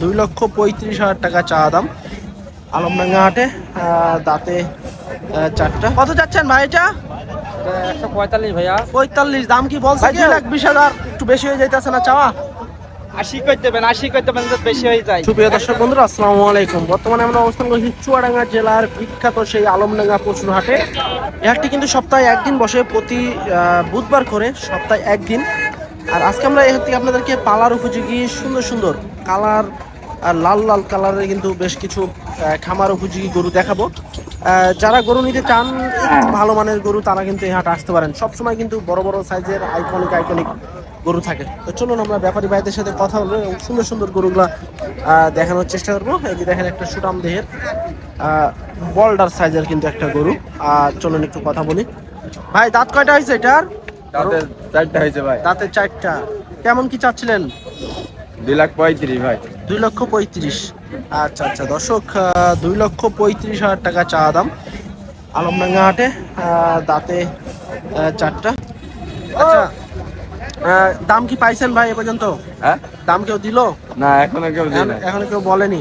দুই লক্ষ পঁয়ত্রিশ হাজার টাকা চা দাম আলমডাঙ্গা হাটে দাঁতে চারটা। কত যাচ্ছেন ভাই এটা? একশো পঁয়তাল্লিশ ভাইয়া। পঁয়তাল্লিশ দাম কি বলছে দুই লাখ বিশ হাজার একটু বেশি হয়ে যাইতেছে না চাওয়া? আশি করে দেবেন আশি করে দেবেন বেশি হয়ে যায়। সুপ্রিয় দর্শক বন্ধুরা আসসালামু আলাইকুম। বর্তমানে আমরা অবস্থান করছি চুয়াডাঙ্গা জেলার বিখ্যাত সেই আলমডাঙ্গা পশুর হাটে। এই হাটটি কিন্তু সপ্তাহে একদিন বসে প্রতি বুধবার করে সপ্তাহে একদিন। আর আজকে আমরা হাট থেকে আপনাদেরকে পালার উপযোগী, সুন্দর সুন্দর কালার আর লাল লাল কালারের কিন্তু বেশ কিছু খামার উপযোগী গরু দেখাবো। যারা গরু নিতে চান ভালো মানের গরু, তারা কিন্তু এই হাট আসতে পারেন। সবসময় কিন্তু বড় বড় সাইজের আইকনিক আইকনিক গরু থাকে। তো চলুন আমরা ব্যাপারী ভাইদের সাথে কথা বলব এবং সুন্দর সুন্দর গরুগুলা দেখানোর চেষ্টা করব। এই যে দেখেন একটা সুটাম দেহের বল্ডার সাইজের কিন্তু একটা গরু। আর চলুন একটু কথা বলি। ভাই, দাঁত কয়টা হয়েছে এটার? তাতে চারটা হয়েছে ভাই। দাঁতের চারটা। কেমন কি চাচ্ছিলেন? দুই লাখ পঁয়ত্রিশ ভাই। দুই লক্ষ পঁয়ত্রিশ। আচ্ছা আচ্ছা। দর্শক দুই লক্ষ পঁয়ত্রিশ হাজার টাকা চা দাম। আলমডাঙ্গা হাটে দাঁতে চারটা। আচ্ছা দাম কি পাইছেন ভাই এ পর্যন্ত? হ্যাঁ? দাম কেউ দিলো? না এখনও কেউ এখনও কেউ বলেনি।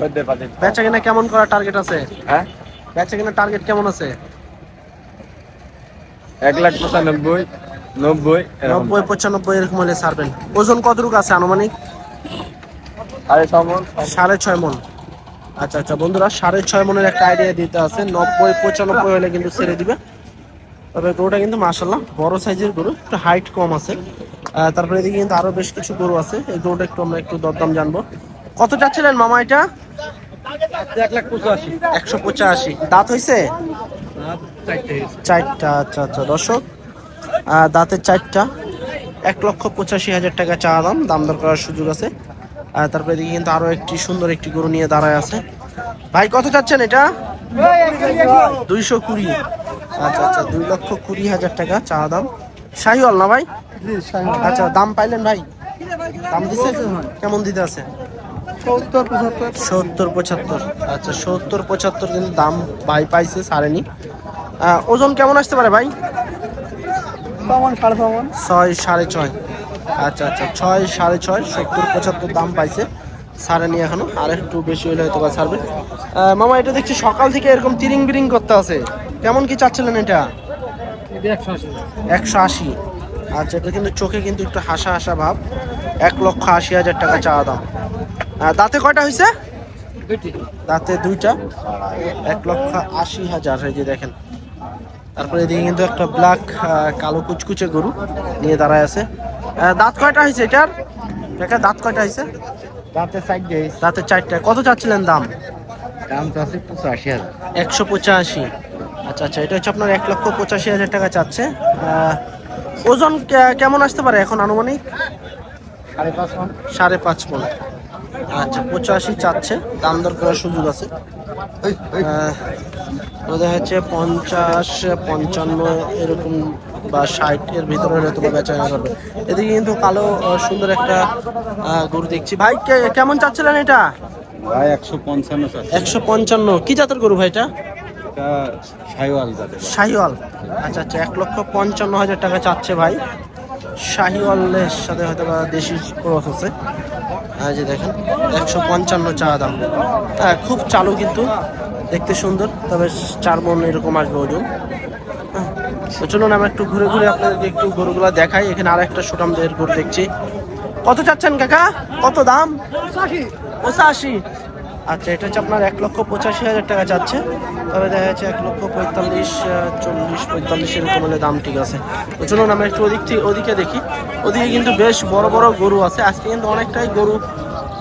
বেচা কিনা কেমন করা টার্গেট আছে? হ্যাঁ? বেচা কিনা টার্গেট কেমন আছে? এক লাখ পঁচানব্বই। নব্বই নব্বই পঁচানব্বই এরকম হলে ছাড়বেন। ওজন কতটুকু আছে আনুমানিক? আরে সাড়ে ছয় মন। আচ্ছা আচ্ছা বন্ধুরা সাড়ে ছয় মনের একটা আইডিয়া দিতে আছে। নব্বই পঁচানব্বই হলে কিন্তু ছেড়ে দিবে। তবে গরুটা কিন্তু মাসাল্লাহ বড় সাইজের গরু একটু হাইট কম আছে। তারপরে এদিকে কিন্তু আরও বেশ কিছু গরু আছে। এই গরুটা একটু আমরা একটু দরদাম জানব। কত চাচ্ছিলেন মামা এটা? এক লাখ পঁচাশি। একশো পঁচাশি দাঁত হয়েছে চারটা আচ্ছা আচ্ছা দর্শক দাঁতের চারটা এক লক্ষ পঁচাশি হাজার টাকা চা দাম দাম দর করার সুযোগ আছে। তারপরে এদিকে কিন্তু আরও একটি সুন্দর একটি গরু নিয়ে দাঁড়ায় আছে। ভাই কত চাচ্ছেন এটা? দুইশো কুড়ি। আচ্ছা আচ্ছা দুই লক্ষ কুড়ি হাজার টাকা চা দাম। শাহিওয়াল না ভাই? আচ্ছা দাম পাইলেন ভাই? দাম দিছে? কেমন দিতে আছে? সত্তর পঁচাত্তর। আচ্ছা সত্তর পঁচাত্তর কিন্তু দাম ভাই পাইছে সারেনি ওজন কেমন আসতে পারে ভাই? সাড়ে ছয় সাড়ে ছয়। আচ্ছা আচ্ছা ছয় সাড়ে ছয় সত্তর পঁচাত্তর দাম পাইছে। সারেনি এখনও আর একটু বেশি হলে হয়তো বা ছাড়বে মামা এটা দেখছি সকাল থেকে এরকম তিরিং বিরিং করতে আছে। কেমন কি চাচ্ছিলেন এটা? একশো আশি। আচ্ছা এটা কিন্তু চোখে কিন্তু একটু হাসা হাসা ভাব। এক লক্ষ আশি হাজার টাকা চাওয়া দাম। দাঁতে কয়টা হয়েছে দাঁতে দুইটা। এক লক্ষ আশি হাজার এই যে দেখেন। তারপরে এদিকে কিন্তু একটা ব্ল্যাক কালো কুচকুচে গরু নিয়ে দাঁড়ায় আছে। দাঁত কয়টা হয়েছে এটার? দেখা দাঁত কয়টা হয়েছে? দাঁতে সাইড দাঁতের চারটা। কত চাচ্ছিলেন দাম? দাম আছে পঁচাশি হাজার। একশো পঁচাশি। আচ্ছা আচ্ছা এটা হচ্ছে আপনার এক লক্ষ পঁচাশি হাজার টাকা চাচ্ছে। ওজন কেমন আসতে পারে এখন আনুমানিক? সাড়ে পাঁচ মান। সাড়ে পাঁচ মন। আচ্ছা পঁচাশি চাচ্ছে। দাম দর করার সুযোগ আছে। তো দেখা যাচ্ছে পঞ্চাশ পঞ্চান্ন এরকম বা ষাট এর ভিতরে হয়তো বা বেচা কেনা করবে। এদিকে কিন্তু কালো সুন্দর একটা গরু দেখছি। ভাই কেমন চাচ্ছিলেন এটা? ভাই একশো পঞ্চান্ন একশো পঞ্চান্ন। কি জাতের গরু ভাই এটা? শাহিওয়াল আচ্ছা আচ্ছা এক লক্ষ পঞ্চান্ন হাজার টাকা চাচ্ছে ভাই। শাহিওয়ালের সাথে হয়তো বা দেশি ক্রস আছে। যে দেখেন একশো পঞ্চান্ন চা দাম। হ্যাঁ খুব চালু কিন্তু। দেখতে সুন্দর তবে চার মন এরকম আসবে ওজন। হ্যাঁ, তো চলুন আমরা একটু ঘুরে ঘুরে আপনাদেরকে একটু গরুগুলো দেখাই। এখানে আর একটা সুটাম দেহের গরু দেখছি। কত চাচ্ছেন কাকা? কত দাম? পঁচাশি। আচ্ছা এটা হচ্ছে আপনার এক লক্ষ পঁচাশি হাজার টাকা চাচ্ছে। তবে দেখা যাচ্ছে এক লক্ষ পঁয়তাল্লিশ চল্লিশ পঁয়তাল্লিশ এরকম হলে দাম ঠিক আছে। তো চলুন আমরা একটু ওদিক থেকে ওদিকে দেখি। ওদিকে কিন্তু বেশ বড় বড় গরু আছে। আজকে কিন্তু অনেকটাই গরু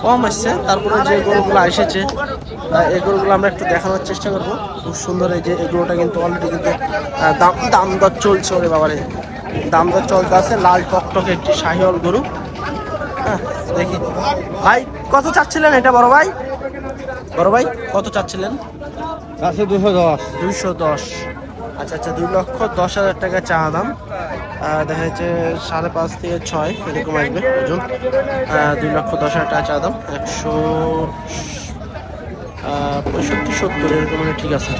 কম আসছে তারপরে যে গরুগুলো এসেছে এই গরুগুলো আমরা একটু দেখানোর চেষ্টা করব। খুব সুন্দর এই যে এই গরুটা কিন্তু অলরেডি কিন্তু দাম দাম দর চলছে ওরে বাবারে। দাম দর চলতে আছে লাল টকটকে একটি শাহিওয়াল গরু। হ্যাঁ, দেখি। ভাই কত চাচ্ছিলেন এটা বড় ভাই? বড় ভাই কত চাচ্ছিলেন? আছে দুশো দশ। দুইশো দশ। আচ্ছা আচ্ছা দুই লক্ষ দশ হাজার টাকা চা দাম। দেখা যাচ্ছে সাড়ে পাঁচ থেকে ছয় এরকম আসবে ওজন। দুই লক্ষ দশ হাজার টাকা চা দাম একশো পঁয়ষট্টি সত্তর এরকম ঠিক আছে।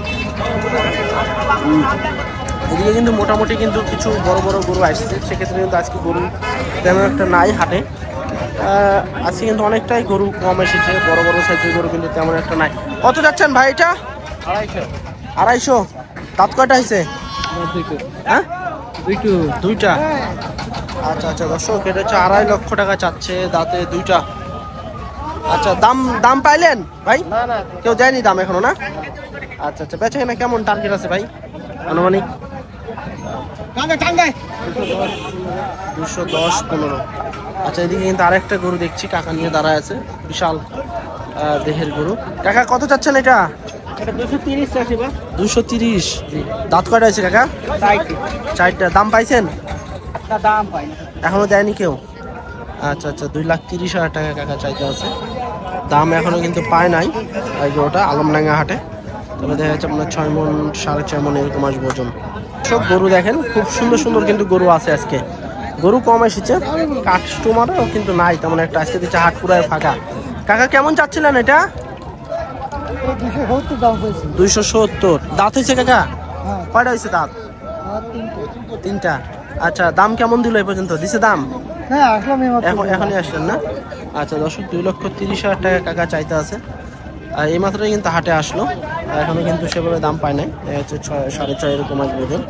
এদিকে কিন্তু মোটামুটি কিন্তু কিছু বড় বড় গরু আসছে। সেক্ষেত্রে কিন্তু আজকে গরু তেমন একটা নাই হাটে। আজকে কিন্তু অনেকটাই গরু কম এসেছে। বড় বড় সাইজের গরু কিন্তু তেমন একটা নাই। কত যাচ্ছেন ভাই এটা? আড়াইশো। দাঁত কয়টা হয়েছে? হ্যাঁ? দুইটা। আচ্ছা আচ্ছা দর্শক এটা হচ্ছে আড়াই লক্ষ টাকা চাচ্ছে দাঁতে দুইটা। আচ্ছা দাম দাম পাইলেন ভাই? কেউ দেয়নি দাম এখনও না? আচ্ছা আচ্ছা বেচে কেনা কেমন টার্গেট আছে ভাই? আনুমানিক? দুশো দশ পনেরো। আচ্ছা এদিকে কিন্তু আরেকটা গরু দেখছি কাকা নিয়ে দাঁড়ায় আছে। বিশাল দেহের গরু। কাকা কত চাচ্ছেন এটা এটা? দুশো তিরিশ দাঁত কয়টা আছে কাকা? চারটা। দাম পাইছেন? দাম এখনও দেয়নি কেউ? আচ্ছা আচ্ছা দুই লাখ তিরিশ হাজার টাকা কাকা চাইতে আছে। দাম এখনও কিন্তু পায় নাই। এই গরুটা আলমডাঙ্গা হাটে। তবে দেখা যাচ্ছে আপনার ছয় মন সাড়ে ছয় মন এরকম আসবে ওজন। সব গরু দেখেন খুব সুন্দর সুন্দর কিন্তু গরু আছে আজকে। গরু কম এসেছে কাস্টমারও কিন্তু নাই তেমন একটা। আজকে দিচ্ছে হাট পুরাই ফাঁকা। কাকা কেমন চাচ্ছিলেন এটা দুশো সত্তর দাম পেয়েছি দুইশো সত্তর দাঁত হয়েছে কাকা? হ্যাঁ। কয়টা হয়েছে দাঁত? তিনটা। আচ্ছা দাম কেমন দিল এই পর্যন্ত? দিছে দাম? হ্যাঁ এখন এখনই আসলেন না? আচ্ছা দর্শক দুই লক্ষ তিরিশ হাজার টাকা কাকা চাইতে আছে। আর এই মাত্রই কিন্তু হাটে আসলো। আর এখনও কিন্তু সেভাবে দাম পায় নাই। যাচ্ছে ছয় সাড়ে ছয় এরকম আসবে ওজন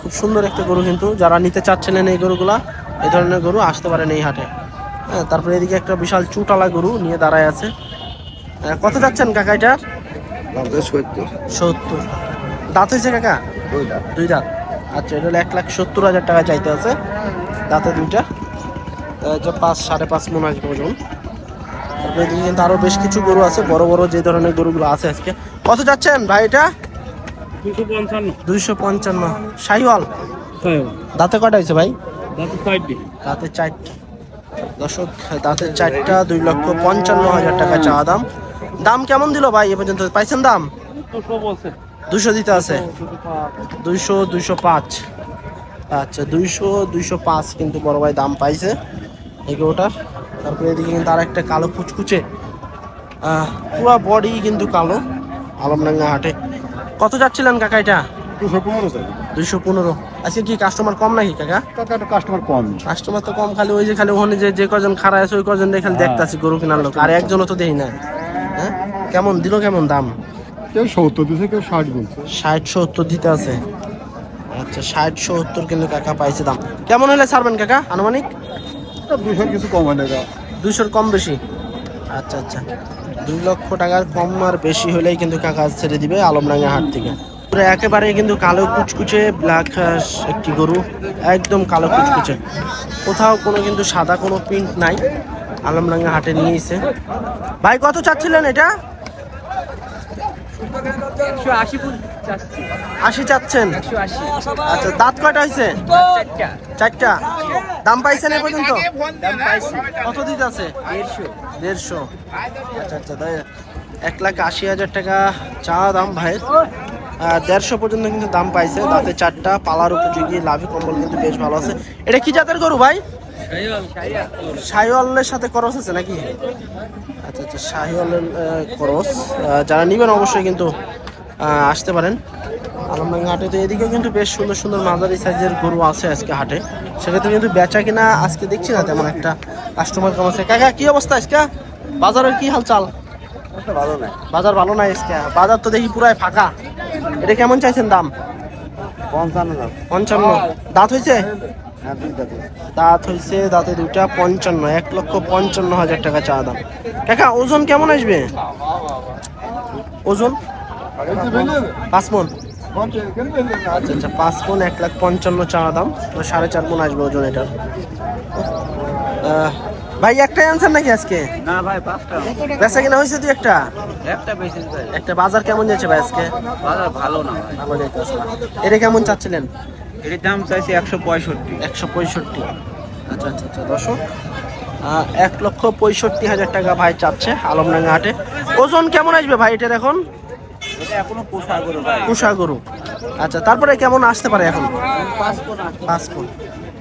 খুব সুন্দর একটা গরু কিন্তু। যারা নিতে চাচ্ছিলেন এই গরুগুলা এই ধরনের গরু আসতে পারেন এই হাটে। হ্যাঁ তারপরে এদিকে একটা বিশাল চুটালা গরু নিয়ে দাঁড়ায় আছে। কত যাচ্ছেন কাকা এটার সত্তর। দাঁত হয়েছে কাকা? দুই দাঁত। আচ্ছা এটা হলো এক লাখ সত্তর হাজার টাকা চাইতে আছে। দাঁতে দুইটা। যে পাঁচ সাড়ে পাঁচ মন আসবে ওজন। তারপরে কিন্তু আরও বেশ কিছু গরু আছে। বড় বড় যে ধরনের গরুগুলো আছে আজকে। কত যাচ্ছেন ভাই এটা? দুশো পঞ্চান্ন। দুইশো পঞ্চান্ন। শাহিওয়াল দাঁতে কটা হয়েছে ভাই? দাঁতে চারটা। দর্শক দাঁতের চারটা দুই লক্ষ পঞ্চান্ন হাজার টাকা চাওয়া দাম। দাম কেমন দিল ভাই এ পর্যন্ত? পাইছেন দাম? দুশো দিতে আছে। দুইশো দুইশো পাঁচ। আচ্ছা দুইশো দুইশো পাঁচ কিন্তু বড় ভাই দাম পাইছে এগুলোটার তারপরে এদিকে কিন্তু আর একটা কালো কুচকুচে পুরো বডি কিন্তু কালো আলমডাঙ্গা হাটে। কত যাচ্ছিলেন কাকা এটা? দুশো পনেরো দুইশো পনেরো। আজকে কি কাস্টমার কম নাকি কাকা? কাস্টমার কম। কাস্টমার তো কম খালি ওই যে খালি ওখানে যে যে কজন খাড়া আছে ওই কজন দিয়ে খালি দেখতাছি গরু কেনার লোক। আর একজনও তো দেই না হ্যাঁ কেমন? দিল কেমন দাম? কেউ সত্তর দিচ্ছে কেউ ষাট বলছে। ষাট সত্তর দিতে আছে। আচ্ছা ষাট সত্তর কিন্তু কাকা পাইছে দাম। কেমন হলে ছাড়বেন কাকা? আনুমানিক? দুশোর কিছু কম হয় না দুইশোর কম বেশি? আচ্ছা আচ্ছা। দুই লক্ষ টাকার কম আর বেশি হলেই কিন্তু কাকা ছেড়ে দিবে আলমডাঙ্গা হাট থেকে। পুরো একেবারে কিন্তু কালো কুচকুচে ব্ল্যাক একটি গরু। একদম কালো কুচকুচে। কোথাও কোনো কিন্তু সাদা কোনো প্রিন্ট নাই। আলমডাঙ্গা হাটে নিয়েছে ভাই কত চাচ্ছিলেন এটা? আশি চাচ্ছেন? আচ্ছা দাঁত কয়টা হয়েছে? চারটা। দাম পাইছেন এ পর্যন্ত? দাম পাইছি। কত দিতে আছে? দেড়শো। দেড়শো। আচ্ছা আচ্ছা তাই এক লাখ আশি হাজার টাকা চা দাম ভাইয়ের দেড়শো পর্যন্ত কিন্তু দাম পাইছে। তাতে চারটা পালার উপযোগী লাভি কম্বল কিন্তু বেশ ভালো আছে। এটা কি জাতের গরু ভাই? শাহিওয়ালের সাথে করস আছে নাকি? আচ্ছা আচ্ছা শাহিওয়ালের করস। যারা নিবেন অবশ্যই কিন্তু আসতে পারেন। আলমডাঙ্গা হাটে তো এদিকেও কিন্তু বেশ সুন্দর সুন্দর মাঝারি সাইজের গরু আছে আজকে হাটে। সেক্ষেত্রে কিন্তু বেচা কিনা আজকে দেখছি না তেমন একটা কাস্টমার কম আছে। কাকা কি অবস্থা আজকে? বাজারের কি হাল চাল ভালো না বাজার ভালো নাই আজকে? বাজার তো দেখি পুরাই ফাঁকা। এটা কেমন চাইছেন দাম? পঞ্চান্ন না পঞ্চান্ন। দাঁত হয়েছে? হ্যাঁ দুই দাঁতে। দাঁত হয়েছে দাঁতে দুইটা পঞ্চান্ন এক লক্ষ পঞ্চান্ন হাজার টাকা চা দাম। কাকা ওজন কেমন আসবে? ওজন? পাঁচ মন। আচ্ছা আচ্ছা পাঁচ মন এক লাখ পঞ্চান্ন চা দাম। তো সাড়ে চার মন আসবে ওজন এটার। ভাই একটাই আনছেন নাকি আজকে? না ভাই পাঁচটা। বেচা কিনা হয়েছে তুই একটা? একটা বেশি ভাই। একটা বাজার কেমন যাচ্ছে ভাই আজকে? বাজার ভালো না ভাই। ভালো যাইতেছে এটা কেমন চাচ্ছিলেন? এটির দাম চাইছি একশো পঁয়ষট্টি। একশো পঁয়ষট্টি। আচ্ছা আচ্ছা আচ্ছা দর্শক এক লক্ষ পঁয়ষট্টি হাজার টাকা ভাই চাচ্ছে আলমডাঙ্গা হাটে। ওজন কেমন আসবে ভাই এটার এখন? পোষা গরু আচ্ছা তারপরে কেমন আসতে পারে এখন? পাঁচ কোনা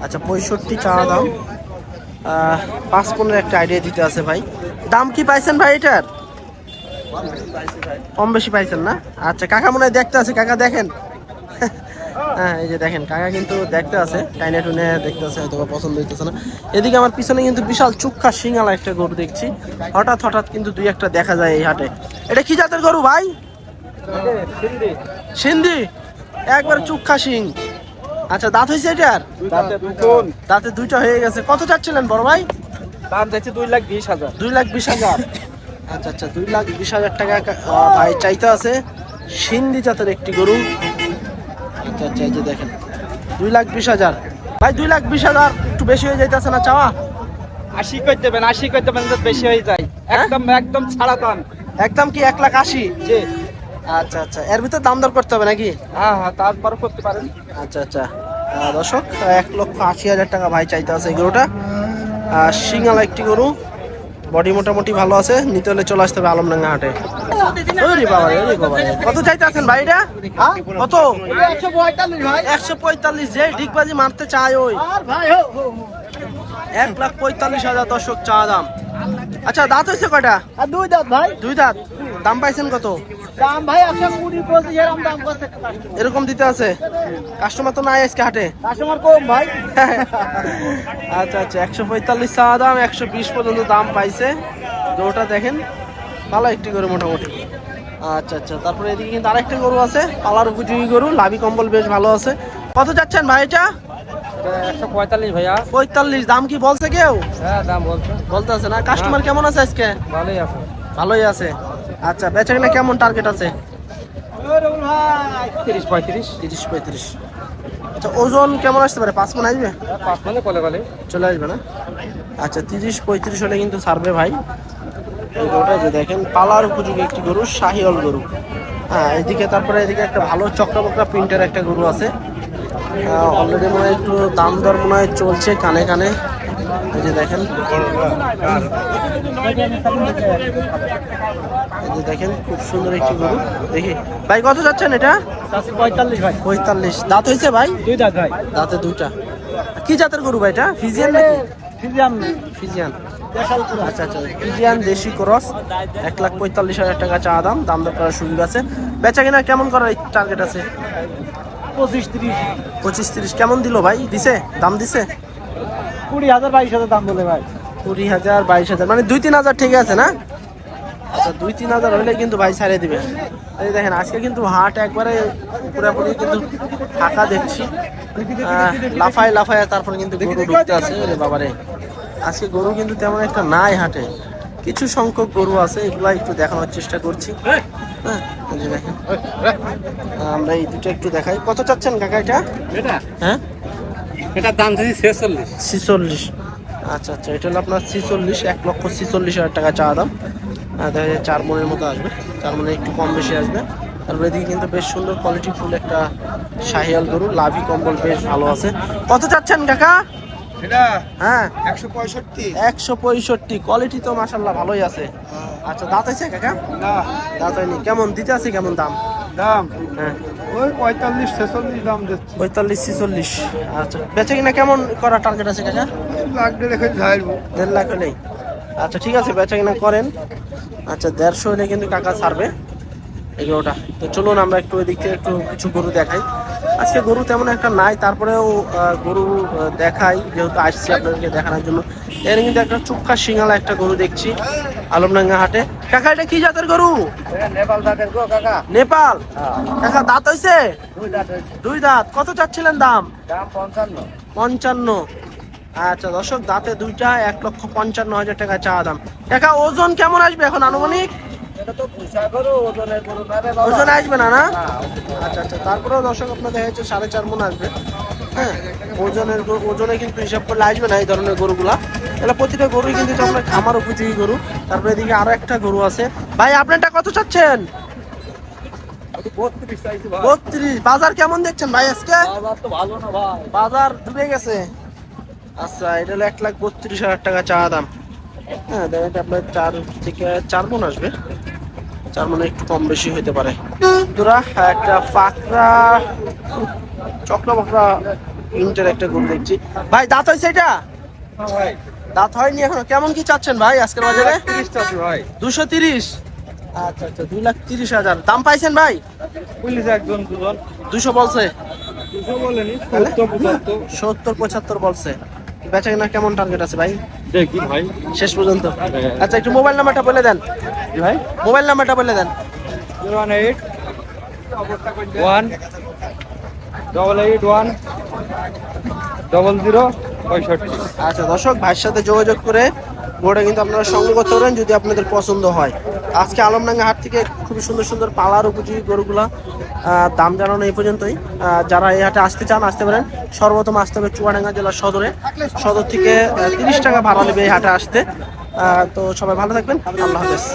আচ্ছা পঁয়ষট্টি চাওয়া দাম। আহ, পাঁচ পনেরো একটা আইডিয়া দিতে আছে ভাই। দাম কি পাইছেন ভাই এটার? কম বেশি পাইছেন না? আচ্ছা কাকা মনে হয় দেখতে আছে। কাকা দেখেন। হ্যাঁ এই যে দেখেন কাকা কিন্তু দেখতে আছে টাইনে টুনে দেখতে আছে হয়তো পছন্দ হইতেছে না। এদিকে আমার পিছনে কিন্তু বিশাল চুক্কা সিঙ্গালা একটা গরু দেখছি। হঠাৎ হঠাৎ কিন্তু দুই একটা দেখা যায় এই হাটে। এটা কি জাতের গরু ভাই? সিন্ধি। একবার চুক্কা সিং। আচ্ছা দাঁত হয়েছে এটার? তাতে দাঁতে দুইটা হয়ে গেছে। কত চাচ্ছিলেন বড় ভাই? দাম চাইছে দুই লাখ বিশ হাজার। দুই লাখ বিশ হাজার। আচ্ছা আচ্ছা দুই লাখ বিশ হাজার টাকা ভাই চাইতে আছে। সিন্ধি জাতের একটি গরু। আচ্ছা আচ্ছা এই যে দেখেন দুই লাখ বিশ হাজার। ভাই দুই লাখ বিশ হাজার একটু বেশি হয়ে যাইতেছে না চাওয়া? আশি করে দেবেন আশি করে দেবেন বেশি হয়ে যায়। একদম একদম ছাড়া দাম। একদম কি এক লাখ আশি? জি। আচ্ছা আচ্ছা এর ভিতরে দাম দর করতে হবে নাকি? হ্যাঁ হ্যাঁ তারপর করতে পারেন। আচ্ছা আচ্ছা। দর্শক এক লক্ষ আশি হাজার টাকা ভাই চাইতে আছে এই গরুটা। আর সিঙ্গালা একটি গরু বডি মোটামুটি ভালো আছে নিতে হলে চলে আসতে হবে আলমডাঙ্গা হাটে। ওরে বাবা রে, ওরে বাবা রে। কত চাইতে আছেন ভাই কত? একশো পঁয়তাল্লিশ যে ডিগবাজি মারতে চায় ওই। ভাই এক লাখ পঁয়তাল্লিশ হাজার দর্শক চা দাম। আচ্ছা দাঁত হয়েছে কয়টা? আর দুই দাঁত ভাই। দুই দাঁত। দাম পাইছেন কত? দাম ভাই একশো কুড়ি পঁচিশ এরকম দাম করছে। এরকম দিতে আছে? কাস্টমার তো নাই আজকে হাটে। কাস্টমার কম ভাই। আচ্ছা আচ্ছা একশো পঁয়তাল্লিশ চা দাম একশো বিশ পর্যন্ত দাম পাইছে। গরুটা দেখেন ভালো একটি করে মোটামুটি। আচ্ছা আচ্ছা। তারপরে এদিকে কিন্তু আরেকটা গরু আছে পালার উপযোগী গরু লাভি কম্বল বেশ ভালো আছে। কত যাচ্ছেন ভাই এটা? একশো পঁয়তাল্লিশ ভাইয়া। পঁয়তাল্লিশ। দাম কি বলছে কেউ? হ্যাঁ দাম বলছো। বলতে আছে না? কাস্টমার কেমন আছে আজকে? ভালোই আছে। ভালোই আছে। আচ্ছা বেচা কেমন টার্গেট আছে? তিরিশ পঁয়ত্রিশ। তিরিশ পঁয়ত্রিশ। আচ্ছা ওজন কেমন আসতে পারে? পাঁচ মন আসবে? পাঁচ মানে কলে কলে। চলে আসবে না? আচ্ছা তিরিশ পঁয়ত্রিশ হলে কিন্তু ছাড়বে ভাই। এই গরুটা যে দেখেন পালার উপযোগী একটি গরু শাহিওল গরু। হ্যাঁ এদিকে তারপরে এদিকে একটা ভালো চক্রবক্রা প্রিন্টের একটা গরু আছে। অলরেডি মনে হয় একটু দাম দর মনে হয় চলছে কানে কানে। এই যে দেখেন। এই যে দেখেন খুব সুন্দর একটি গরু। দেখি। ভাই কত যাচ্ছেন এটা? পঁয়তাল্লিশ ভাই। পঁয়তাল্লিশ। দাঁত হয়েছে ভাই? দুই দাঁত ভাই। দাঁতে দুইটা। কি জাতের গরু ভাই এটা? ফিজিয়ান নাকি? ফিজিয়াম ফিজিয়ান আচ্ছা আচ্ছা ফিজিয়ান দেশি ক্রস এক লাখ পঁয়তাল্লিশ হাজার টাকা চা দাম দাম দর করার সুযোগ আছে। বেচা কিনা কেমন করার টার্গেট আছে? পঁচিশ তিরিশ। পঁচিশ তিরিশ কেমন দিল ভাই? দিছে? দাম দিছে? কুড়ি হাজার বাইশ হাজার দাম বলে ভাই। কুড়ি হাজার বাইশ হাজার মানে দুই তিন হাজার ঠিক আছে না? আচ্ছা দুই তিন হাজার হলে কিন্তু ভাই ছাড়িয়ে দিবে। এই দেখেন আজকে কিন্তু হাট একবারে পুরোপুরি কিন্তু ফাঁকা দেখছি। লাফায় লাফায় তারপরে কিন্তু গরু ঢুকতে আছে। বাবারে। আজকে গরু কিন্তু তেমন একটা নাই হাটে। কিছু সংখ্যক গরু আছে এগুলা একটু দেখানোর চেষ্টা করছি। হ্যাঁ দেখেন। আমরা এই দুটো একটু দেখাই। কত চাচ্ছেন কাকা এটা? এটা? হ্যাঁ? এটার দাম যদি ছেচল্লিশ। ছিচল্লিশ। আচ্ছা আচ্ছা এটা হলো আপনার ছিচল্লিশ এক লক্ষ ছিচল্লিশ হাজার টাকা চা দাম। আর দেখা যায় চার মনের মতো আসবে। চার মনে একটু কম বেশি আসবে। তারপরে এদিকে কিন্তু বেশ সুন্দর কোয়ালিটি ফুল একটা শাহিয়াল গরু। লাভি কম্বল বেশ ভালো আছে। কত চাচ্ছেন কাকা? এটা হ্যাঁ। একশো পঁয়ষট্টি। একশো পঁয়ষট্টি। কোয়ালিটি তো মাসাল্লাহ ভালোই আছে। আচ্ছা দাঁত আছে কাকা? দাঁত হয়নি। কেমন? দিতে আছে কেমন দাম? দাম? হ্যাঁ। ওই পঁয়তাল্লিশ ছেচল্লিশ দাম দিচ্ছি। পঁয়তাল্লিশ ছিচল্লিশ। আচ্ছা। বেচে কিনা কেমন টার্গেট আছে কাকা? লাখ দেড় দেড় লাখ হলেই। আচ্ছা ঠিক আছে বেচা কিনা করেন। আচ্ছা দেড়শো হলে কিন্তু কাকা ছাড়বে। এগুলোটা তো চলুন আমরা একটু ওই দিক থেকে একটু কিছু গরু দেখাই। আজকে গরু তেমন একটা নাই তারপরেও গরু দেখাই যেহেতু আসছি আপনাদেরকে দেখানোর জন্য। এর কিন্তু একটা চুক্কা সিঙ্গালা একটা গরু দেখছি আলমডাঙ্গা হাটে। কাকা এটা কি জাতের গরু? নেপাল দাঁতের গো কাকা। নেপাল? কাকা দাঁত হয়েছে দুই দাঁত। দুই দাঁত। কত চাচ্ছিলেন দাম? দাম পঞ্চান্ন। পঞ্চান্ন। আচ্ছা দর্শক দাঁতে দুইটা এক লক্ষ পঞ্চান্ন হাজার টাকা চা দাম। টাকা ওজন কেমন আসবে এখন আনুমানিক? ওজন আসবে না না? আচ্ছা আচ্ছা। তারপরেও দর্শক আপনার দেখা যাচ্ছে সাড়ে চার মন আসবে। হ্যাঁ ওজনের ওজনে কিন্তু হিসাব করলে আসবে না এই ধরনের গরুগুলা। তাহলে প্রতিটা গরুই কিন্তু আপনার খামার উপযোগী গরু। তারপরে এদিকে আরও একটা গরু আছে। ভাই আপনারটা কত চাচ্ছেন? বত্রিশ বাজার কেমন দেখছেন ভাই আজকে? বাজার ডুবে গেছে। আচ্ছা এটা হলো এক লাখ বত্রিশ হাজার টাকা চা দাম। হ্যাঁ দেখেন আপনার চার থেকে চার মন আসবে। চার মনে একটু কম বেশি হইতে পারে। তোরা একটা পাকড়া চক্র বকরা প্রিন্টের একটা গরু দেখছি। ভাই দাঁত হয়েছে এটা? দাঁত হয়নি এখনও। কেমন কি চাচ্ছেন ভাই আজকের বাজারে? ভাই। দুশো তিরিশ? আচ্ছা আচ্ছা দুই লাখ তিরিশ হাজার। দাম পাইছেন ভাই? পুলিশ একজন দুজন। দুশো বলছে। সত্তর পঁচাত্তর বলছে। বেচা কিনা কেমন টার্গেট আছে ভাই? দেখি ভাই। শেষ পর্যন্ত। হ্যাঁ। আচ্ছা একটু মোবাইল নাম্বারটা বলে দেন। ভাই। মোবাইল নাম্বারটা বলে দেন। Zero one eight one double eight one double zero পঁয়ষট্টি। আচ্ছা দর্শক ভাইয়ের সাথে যোগাযোগ করে গরুটা কিন্তু আপনারা সংগ্রহ করতে পারেন যদি আপনাদের পছন্দ হয়। আজকে আলমডাঙ্গা হাট থেকে খুবই সুন্দর সুন্দর পালার উপযোগী গরুগুলা দাম জানানো এই পর্যন্তই। যারা এই হাটে আসতে চান, আসতে পারেন। সর্বপ্রথম আসতে হবে চুয়াডাঙ্গা জেলার সদরে। সদর থেকে তিরিশ টাকা ভাড়া নেবে এই হাটে আসতে। তো সবাই ভালো থাকবেন। আল্লাহ হাফেজ।